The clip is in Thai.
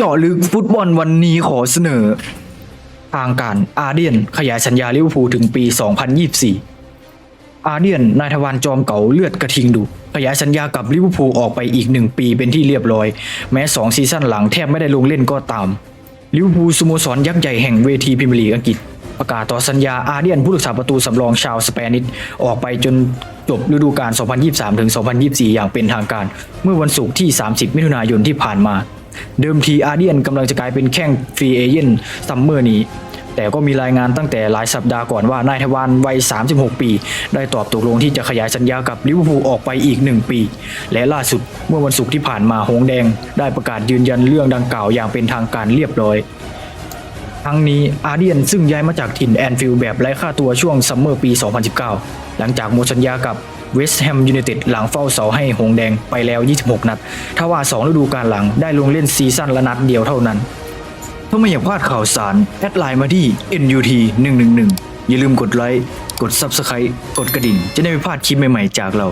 เจาะลึกฟุตบอลวันนี้ขอเสนอ ทางการอาเดียนขยายสัญญาลิเวอร์พูลถึงปี 2024 อาเดียนนายทวารจอมเก่าเลือดกระทิงดุขยายสัญญากับลิเวอร์พูลออกไปอีกหนึ่งปีเป็นที่เรียบร้อย แม้สองซีซั่นหลังแทบไม่ได้ลงเล่นก็ตามลิเวอร์พูลสโมสรยักษ์ใหญ่แห่งเวทีพรีเมียร์ลีกอังกฤษประกาศต่อสัญญาอาเดียนผู้รักษาประตูสำรองชาวสเปนิชออกไปจนจบฤดูกาล 2023-2024 อย่างเป็นทางการ เมื่อวันศุกร์ที่ 30 มิถุนายนที่ผ่านมา เดิมทีอาเดียนกำลังจะกลายเป็นแข้งฟรีเอเจนซัมเมอร์นี้ แต่ก็มีรายงานตั้งแต่หลายสัปดาห์ก่อนว่านายทวารวัย 36 ปี ได้ตอบตกลงที่จะขยายสัญญากับลิเวอร์พูลออกไปอีก 1 ปี และล่าสุดเมื่อวันศุกร์ที่ผ่านมาหงแดง ได้ประกาศยืนยันเรื่องดังกล่าวอย่างเป็นทางการเรียบร้อยทั้งนี้อาเดียนซึ่งย้ายมาจากถิ่นแอนฟิลด์แบบไร้ค่าตัวช่วงซัมเมอร์ปี 2019 หลังจากหมดสัญญากับ เวสต์แฮมยูไนเต็ดหลังเฝ้าเสาให้หงแดงไปแล้ว 26 นัดทว่า 2 ฤดูกาลหลังได้ลงเล่นซีซั่นละนัดเดียวเท่านั้นถ้าไม่อยากพลาดข่าวสาร แอดไลน์มาที่ NUT 111 อย่าลืมกดไลค์ กด Subscribe กดกระดิ่ง จะได้ไม่พลาดคลิปใหม่ๆจากเรา